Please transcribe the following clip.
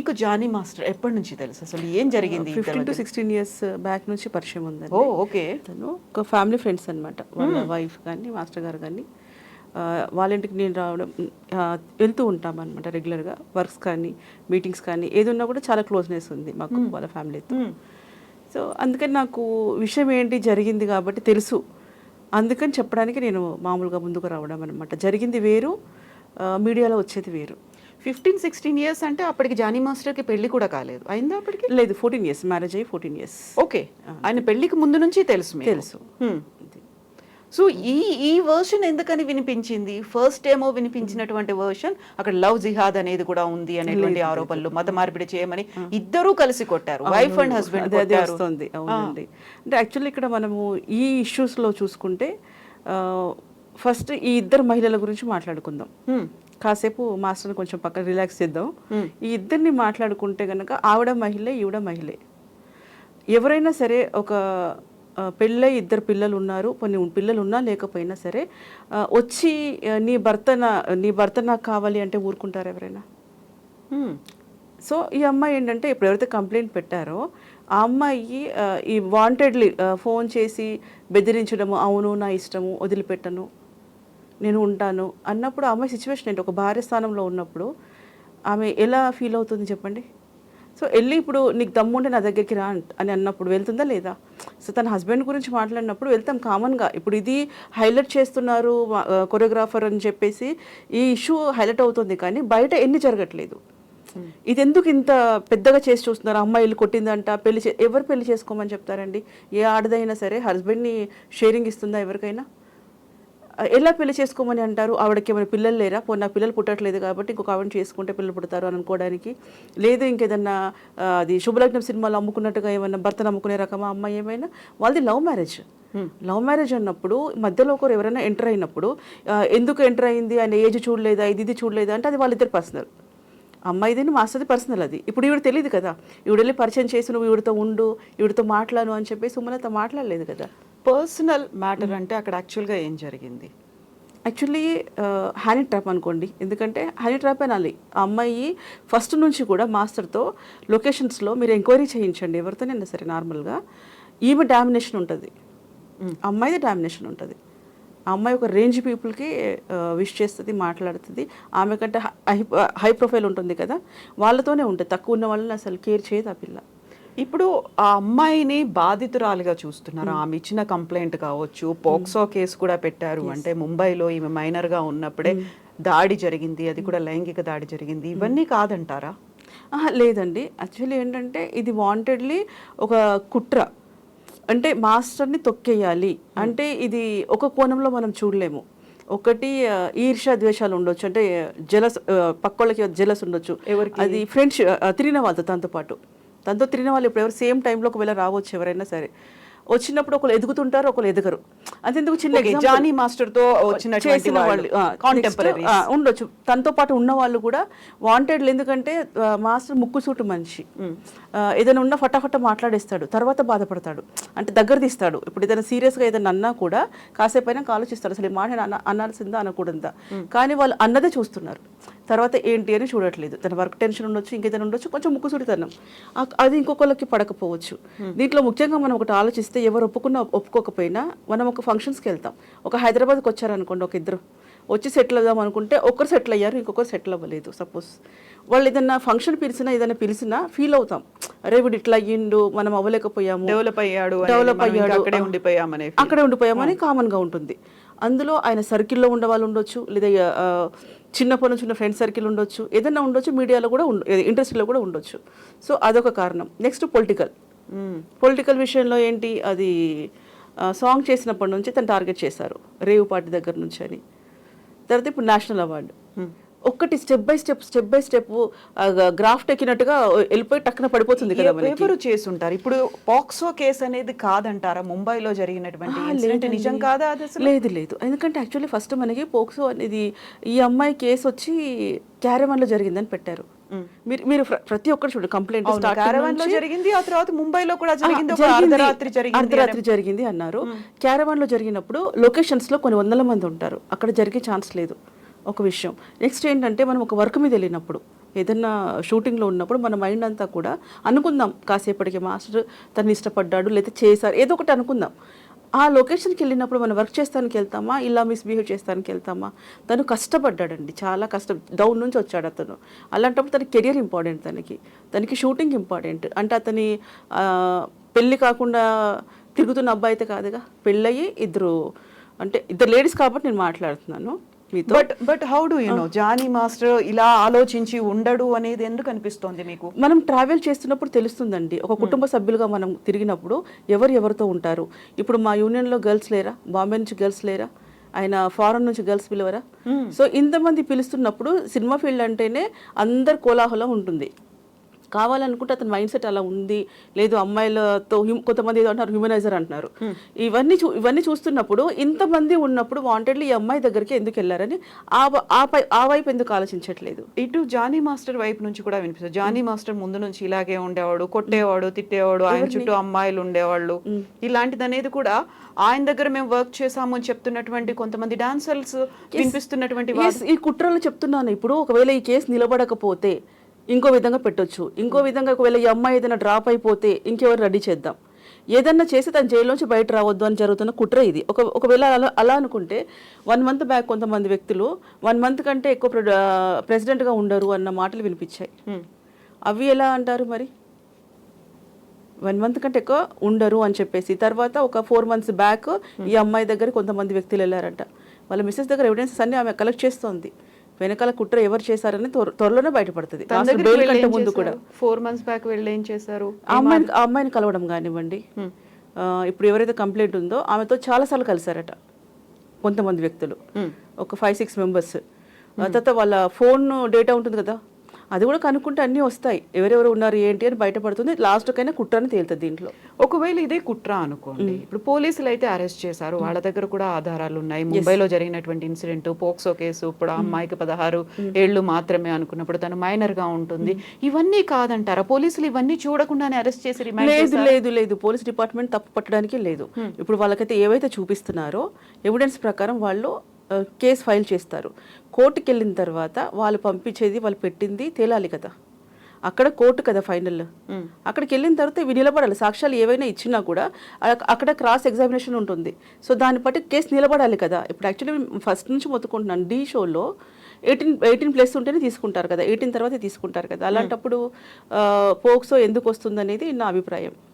మీకు Johnny master ఎప్పటి నుంచి తెలుసు? అసలు ఏం జరిగింది fifteen to? Sixteen years back నుంచి పరిచయం ఉందండి. Oh okay. తను ఒక ఫ్యామిలీ ఫ్రెండ్స్ అనమాట వాళ్ళ వైఫ్ కానీ మాస్టర్ గారు కానీ వాళ్ళ ఇంటికి నేను రావడం వెళ్తూ ఉంటాం అనమాట రెగ్యులర్గా వర్క్స్ కానీ మీటింగ్స్ కానీ ఏది ఉన్నా కూడా చాలా క్లోజ్నెస్ ఉంది మాకు వాళ్ళ ఫ్యామిలీతో. సో అందుకని నాకు విషయం ఏంటి జరిగింది కాబట్టి తెలుసు. అందుకని చెప్పడానికి నేను మామూలుగా ముందుకు రావడం అనమాట జరిగింది వేరు మీడియాలో వచ్చేది వేరు. ఫిఫ్టీన్ సిక్స్టీన్ ఇయర్స్ అంటే అప్పటికి జానీ మాస్టర్కి పెళ్ళి కూడా కాలేదు. అయిందా అప్పటికి? లేదు ఫోర్టీన్ ఇయర్స్. మ్యారేజ్ అయ్యి ఫోర్టీన్ ఇయర్స్. ఓకే. ఆయన పెళ్ళికి ముందు నుంచి తెలుసు? తెలుసు. సో ఈ ఈ వర్షన్ ఎందుకని వినిపించింది? ఫస్ట్ ఏమో వినిపించినటువంటి వర్షన్ అక్కడ లవ్ జిహాద్ అనేది కూడా ఉంది అనేటువంటి ఆరోపణలు మత మార్పిడి చేయమని ఇద్దరూ కలిసి కొట్టారు. వైఫ్ అండ్ హస్బెండ్ వస్తుంది. అవునండి. అంటే యాక్చువల్లీ ఇక్కడ మనము ఈ ఇష్యూస్లో చూసుకుంటే ఫస్ట్ ఈ ఇద్దరు మహిళల గురించి మాట్లాడుకుందాం. కాసేపు మాస్టర్ని కొంచెం పక్కన రిలాక్స్ చేద్దాం. ఈ ఇద్దరిని మాట్లాడుకుంటే కనుక ఆవిడ మహిళే ఈవిడ మహిళే. ఎవరైనా సరే ఒక పెళ్ళై ఇద్దరు పిల్లలు ఉన్నారు కొన్ని పిల్లలు ఉన్నా లేకపోయినా సరే వచ్చి నీ భర్త నా నీ భర్త నాకు కావాలి అంటే ఊరుకుంటారు ఎవరైనా. సో ఈ అమ్మాయి ఏంటంటే ఇప్పుడు ఎవరైతే కంప్లైంట్ పెట్టారో ఆ అమ్మాయి ఈ వాంటెడ్లీ ఫోన్ చేసి బెదిరించడము అవును నా ఇష్టము వదిలిపెట్టను. నేను ఉంటాను అన్నప్పుడు ఆ అమ్మాయి సిచ్యువేషన్ ఏంటి? ఒక భార్య స్థానంలో ఉన్నప్పుడు ఆమె ఎలా ఫీల్ అవుతుంది చెప్పండి? సో వెళ్ళి ఇప్పుడు నీకు దమ్ముంటే నా దగ్గరికి రా అని అన్నప్పుడు వెళ్తుందా లేదా? సో తన హస్బెండ్ గురించి మాట్లాడినప్పుడు వెళ్తాం కామన్గా ఇప్పుడు ఇది హైలైట్ చేస్తున్నారు కొరియోగ్రాఫర్ అని చెప్పేసి ఈ ఇష్యూ హైలైట్ అవుతుంది కానీ బయట ఎన్ని జరగట్లేదు. ఇది ఎందుకు ఇంత పెద్దగా చేసి చూస్తున్నారు? అమ్మాయి ఇల్లు కొట్టిందంట పెళ్ళి చే ఎవరు పెళ్ళి చేసుకోమని చెప్తారండి? ఏ ఆడదైనా సరే హస్బెండ్ని షేరింగ్ ఇస్తుందా ఎవరికైనా? ఎలా పెళ్ళి చేసుకోమని అంటారు? ఆవిడకి ఏమైనా పిల్లలు లేరా? పోనీ నా పిల్లలు పుట్టట్లేదు కాబట్టి ఇంకొక ఆవిడని చేసుకుంటే పిల్లలు పుడతారు అని అనుకోవడానికి. లేదు ఇంకేదన్నా అది శుభలగ్నం సినిమాలో అమ్ముకున్నట్టుగా ఏమైనా భర్తను అమ్ముకునే రకమా? అమ్మాయి ఏమైనా? వాళ్ళది లవ్ మ్యారేజ్. లవ్ మ్యారేజ్ అన్నప్పుడు మధ్యలో ఒకరు ఎవరైనా ఎంటర్ అయినప్పుడు ఎందుకు ఎంటర్ అయింది? ఆయన ఏజ్ చూడలేదా? ఇది ఇది చూడలేదా? అంటే అది వాళ్ళిద్దరు పర్సనల్. అమ్మాయిది మాస్టర్ది పర్సనల్ అది. ఇప్పుడు ఈవిడ తెలియదు కదా. ఈవిడ వెళ్ళి పరిచయం చేసి నువ్వు ఈవిడతో ఉండు ఈవిడతో మాట్లాడు అని చెప్పేసి సుమలత మాట్లాడలేదు కదా. పర్సనల్ మ్యాటర్ అంటే అక్కడ యాక్చువల్గా ఏం జరిగింది? యాక్చువల్లీ హ్యానీ ట్రాప్ అనుకోండి. ఎందుకంటే హ్యానీ ట్రాప్ అనాలి. ఆ అమ్మాయి ఫస్ట్ నుంచి కూడా మాస్టర్తో లొకేషన్స్లో మీరు ఎంక్వైరీ చేయించండి. ఎవరితోనైనా సరే నార్మల్గా. ఈమె డామినేషన్ ఉంటుంది. అమ్మాయిది డామినేషన్ ఉంటుంది. ఆ అమ్మాయి ఒక రేంజ్ పీపుల్కి విష్ చేస్తుంది మాట్లాడుతుంది. ఆమె కంటే హై హై ప్రొఫైల్ ఉంటుంది కదా? వాళ్ళతోనే ఉంటుంది. తక్కువ ఉన్న వాళ్ళని అసలు కేర్ చేయదు ఆ పిల్ల. ఇప్పుడు ఆ అమ్మాయిని బాధితురాలుగా చూస్తున్నారు? ఆమె ఇచ్చిన కంప్లైంట్ కావచ్చు. పోక్సో కేసు కూడా పెట్టారు. అంటే ముంబైలో ఈమె మైనర్గా ఉన్నప్పుడే దాడి జరిగింది. అది కూడా లైంగిక దాడి జరిగింది. ఇవన్నీ కాదంటారా? లేదండి. యాక్చువల్లీ ఏంటంటే ఇది వాంటెడ్లీ ఒక కుట్ర. అంటే మాస్టర్ని తొక్కేయాలి. అంటే ఇది ఒక కోణంలో మనం చూడలేము. ఒకటి ఆ, ఈర్ష్య ద్వేషాలు ఉండొచ్చు. అంటే జలస్ పక్కోళ్ళకి జలస్ ఉండొచ్చు. అది ఫ్రెండ్స్ తిరిగిన వాళ్ళతో తనతో పాటు. తనతో తిరిగిన వాళ్ళు ఇప్పుడు ఎవరు సేమ్ టైంలో ఒకవేళ రావచ్చు ఎవరైనా సరే. వచ్చినప్పుడు ఒకరు ఎదుగుతుంటారు ఒకరు ఎదుగరు. అంతెందుకు చిన్న జానీ మాస్టర్తో చేసిన వాళ్ళు, ఆ, ఉండొచ్చు. తనతో పాటు ఉన్న వాళ్ళు కూడా వాంటెడ్ ఎందుకంటే మాస్టర్ ముక్కు సూటు మనిషి ఏదైనా ఉన్నా ఫటాఫట మాట్లాడేస్తాడు తర్వాత బాధపడతాడు. అంటే దగ్గర తీస్తాడు. ఇప్పుడు ఏదైనా సీరియస్గా ఏదైనా అన్నా కూడా కాసేపు అయినా ఆలోచిస్తాడు అసలు ఈ మాట అనాల్సిందా అనకూడదా? కానీ వాళ్ళు అన్నదే చూస్తున్నారు. తర్వాత ఏంటి అని చూడట్లేదు. తన వర్క్ టెన్షన్ ఉండొచ్చు ఇంకేదైనా ఉండొచ్చు కొంచెం ముక్కుసూడితనం అది ఇంకొకళ్ళకి పడకపోవచ్చు. దీంట్లో ముఖ్యంగా మనం ఒకటి ఆలోచిస్తే ఎవరు ఒప్పుకున్నా ఒప్పుకోకపోయినా మనం ఒక ఫంక్షన్స్కి వెళ్తాం. ఒక హైదరాబాద్కి వచ్చారనుకోండి ఒక ఇద్దరు. వచ్చి సెటిల్ అవుదాం అనుకుంటే ఒకరు సెటిల్ అయ్యారు ఇంకొకరు సెటిల్ అవ్వలేదు సపోజ్. వాళ్ళు ఏదైనా ఫంక్షన్ పిలిచినా ఏదైనా పిలిచినా ఫీల్ అవుతాం. అరే వీడు ఇట్లా అయ్యిండు మనం అవ్వలేకపోయాము. డెవలప్ అయ్యాడు డెవలప్ అయ్యాడు. అక్కడే. ఉండిపోయామనే అక్కడే ఉండిపోయామని కామన్గా ఉంటుంది. అందులో ఆయన సర్కిల్లో ఉండే వాళ్ళు ఉండొచ్చు లేదా చిన్నప్పటి నుంచి ఉన్న ఫ్రెండ్ సర్కిల్ ఉండొచ్చు ఏదైనా ఉండొచ్చు మీడియాలో కూడా ఉండ ఇండస్ట్రీలో కూడా ఉండొచ్చు. సో అదొక కారణం. Next political. పొలిటికల్ విషయంలో ఏంటి? అది సాంగ్ చేసినప్పటి నుంచి తను టార్గెట్ చేశారు రేవు పార్టీ దగ్గర నుంచి అని. తర్వాత ఇప్పుడు నేషనల్ అవార్డు. ఒక్కటి step by step step by step graph ఎక్కినట్టుగా వెళ్ళిపోయి టక్కున పడిపోతుంది కదా ఎవరు చేసుంటారు? ఇప్పుడు పాక్సో కేసు అనేది కాదంటారా? ముంబైలో జరిగినటువంటి. నిజం కాదా లేదు లేదు. ఎందుకంటే యాక్చువల్లీ ఫస్ట్ మనకి పోక్సో అనేది ఈ అమ్మాయి కేసు వచ్చి క్యారవాన్లో జరిగిందని పెట్టారు. మీరు మీరు ప్ర- ప్రతి ఒక్కరు చూడండి కంప్లైంట్లో జరిగింది ఆ తర్వాత ముంబైలో కూడా జరిగింది అర్ధరాత్రి జరిగింది అర్ధరాత్రి జరిగింది అన్నారు. క్యారవాన్లో జరిగినప్పుడు లొకేషన్స్లో కొన్ని వందల మంది ఉంటారు. అక్కడ జరిగే ఛాన్స్ లేదు. ఒక విషయం. నెక్స్ట్ ఏంటంటే మనం ఒక వర్క్ మీద వెళ్ళినప్పుడు ఏదన్నా షూటింగ్లో ఉన్నప్పుడు మన మైండ్ అంతా కూడా అనుకుందాం కాసేపటికి మాస్టర్ తను ఇష్టపడ్డాడు లేదా చేశారు ఏదో ఒకటి అనుకుందాం. ఆ లొకేషన్కి వెళ్ళినప్పుడు మనం వర్క్ చేస్తానికి వెళ్తామా? ఇలా మిస్బిహేవ్ చేస్తానికి వెళ్తామా? తను కష్టపడ్డాడండి చాలా కష్టం. డౌన్ నుంచి వచ్చాడు అతను. అలాంటప్పుడు తన కెరియర్ ఇంపార్టెంట్ తనకి. తనకి షూటింగ్ ఇంపార్టెంట్. అంటే అతని పెళ్ళి కాకుండా తిరుగుతున్న అబ్బాయి అయితే కాదుగా? పెళ్ళయ్యి ఇద్దరు అంటే ఇద్దరు లేడీస్ కాబట్టి నేను మాట్లాడుతున్నాను. మీతో. But but how do you know Johnny master ఇలా ఆలోచించి ఉండడు అనేది ఎందుకు అనిపిస్తోంది మీకు? మనం ట్రావెల్ చేస్తున్నప్పుడు తెలుస్తుందండి. ఒక కుటుంబ సభ్యులుగా మనం తిరిగినప్పుడు ఎవరు ఎవరితో ఉంటారు? ఇప్పుడు మా యూనియన్లో గర్ల్స్ లేరా? బాంబే నుంచి గర్ల్స్ లేరా? ఆయన ఫారెన్ నుంచి గర్ల్స్ పిలవరా? సో ఇంతమంది పిలుస్తున్నప్పుడు సినిమా ఫీల్డ్ అంటేనే అందరు కోలాహలం ఉంటుంది. కావాలనుకుంటే అతని మైండ్ సెట్ అలా ఉంది. లేదు అమ్మాయిలతో హ్యూ- కొంతమంది ఏదో అంటారు హ్యూమనైజర్ అంటున్నారు. ఇవన్నీ చూ ఇవన్నీ చూస్తున్నప్పుడు ఇంతమంది ఉన్నప్పుడు వాంటెడ్లీ ఈ అమ్మాయి దగ్గరికి ఎందుకు వెళ్ళారని ఆ వైపు ఎందుకు ఆలోచించట్లేదు? ఇటు జానీ మాస్టర్ వైపు నుంచి కూడా వినిపిస్తుంది. జానీ మాస్టర్ ముందు నుంచి ఇలాగే ఉండేవాడు కొట్టేవాడు తిట్టేవాడు ఆయన చుట్టూ అమ్మాయిలు ఉండేవాళ్ళు. ఇలాంటిది అనేది కూడా ఆయన దగ్గర మేము వర్క్ చేసాము అని చెప్తున్నటువంటి కొంతమంది డాన్సర్స్ వినిపిస్తున్నటువంటి ఈ కుట్రలు చెప్తున్నాను. ఇప్పుడు ఒకవేళ ఈ కేసు నిలబడకపోతే ఇంకో విధంగా పెట్టొచ్చు. ఇంకో విధంగా ఒకవేళ ఈ అమ్మాయి ఏదైనా డ్రాప్ అయిపోతే ఇంకెవరు రెడీ చేద్దాం? ఏదన్నా చేసి తన జైల్లోంచి బయట రావద్దు అని జరుగుతున్న కుట్ర ఇది. ఒక ఒకవేళ అలా అలా అనుకుంటే వన్ మంత్ బ్యాక్ కొంతమంది వ్యక్తులు వన్ మంత్ కంటే ఎక్కువ ప్రెసిడెంట్గా ఉండరు అన్న మాటలు వినిపించాయి. Hmm. అవి ఎలా అంటారు మరి? వన్ మంత్ కంటే ఎక్కువ ఉండరు అని చెప్పేసి. తర్వాత ఒక ఫోర్ మంత్స్ బ్యాక్ ఈ అమ్మాయి దగ్గర కొంతమంది వ్యక్తులు వెళ్ళారంట. వాళ్ళ మిస్సెస్ దగ్గర ఎవిడెన్సెస్ అన్ని ఆమె కలెక్ట్ చేస్తోంది. వెనకాల కుట్ర ఎవరు చేశారని త్వర- త్వరలోనే బయటపడుతుంది. ముందు కూడా? ఫోర్ మంత్స్ బ్యాక్ వెళ్ళి ఏం చేశారు? అమ్మాయిని అమ్మాయిని కలవడం కానివ్వండి. ఆ, ఇప్పుడు ఎవరైతే కంప్లైంట్ ఉందో ఆమెతో చాలాసార్లు కలిశారట. కొంతమంది వ్యక్తులు. ఒక ఫైవ్ సిక్స్ మెంబర్స్ తర్వాత వాళ్ళ ఫోన్ డేటా ఉంటుంది కదా? అది కూడా కనుక్కుంటే అన్నీ వస్తాయి. ఎవరెవరు ఉన్నారు ఏంటి అని బయటపడుతుంది. లాస్ట్కైనా కుట్రని తేలుతుంది దీంట్లో. ఒకవేళ ఇదే కుట్ర అనుకోండి ఇప్పుడు పోలీసులు అయితే అరెస్ట్ చేశారు. వాళ్ళ దగ్గర కూడా ఆధారాలు ఉన్నాయి. ముంబైలో జరిగినటువంటి ఇన్సిడెంట్ పోక్సో కేసు ఇప్పుడు ఆ అమ్మాయికి పదహారు ఏళ్ళు మాత్రమే అనుకున్నప్పుడు తను మైనర్గా ఉంటుంది ఇవన్నీ కాదంటారా? పోలీసులు ఇవన్నీ చూడకుండానే అరెస్ట్ చేసి లేదు లేదు లేదు. పోలీస్ డిపార్ట్మెంట్ తప్పు పట్టడానికి లేదు. ఇప్పుడు వాళ్ళకైతే ఏవైతే చూపిస్తున్నారో ఎవిడెన్స్ ప్రకారం వాళ్ళు కేసు ఫైల్ చేస్తారు. కోర్టుకి వెళ్ళిన తర్వాత వాళ్ళు పంపించేది వాళ్ళు పెట్టింది తేలాలి కదా. అక్కడ కోర్టు కదా ఫైనల్. అక్కడికి వెళ్ళిన తర్వాత ఇవి నిలబడాలి. సాక్ష్యాలు ఏవైనా ఇచ్చినా కూడా అక్- అక్కడ క్రాస్ ఎగ్జామినేషన్ ఉంటుంది. సో దాన్ని బట్టి కేసు నిలబడాలి కదా. ఇప్పుడు యాక్చువల్లీ ఫస్ట్ నుంచి మొత్తుకుంటున్నాను డీ షోలో ఎయిటీన్ ఎయిటీన్ ప్లస్ ఉంటేనే తీసుకుంటారు కదా. ఎయిటీన్ తర్వాత తీసుకుంటారు కదా. అలాంటప్పుడు పోక్సో ఎందుకు వస్తుంది అనేది నా అభిప్రాయం.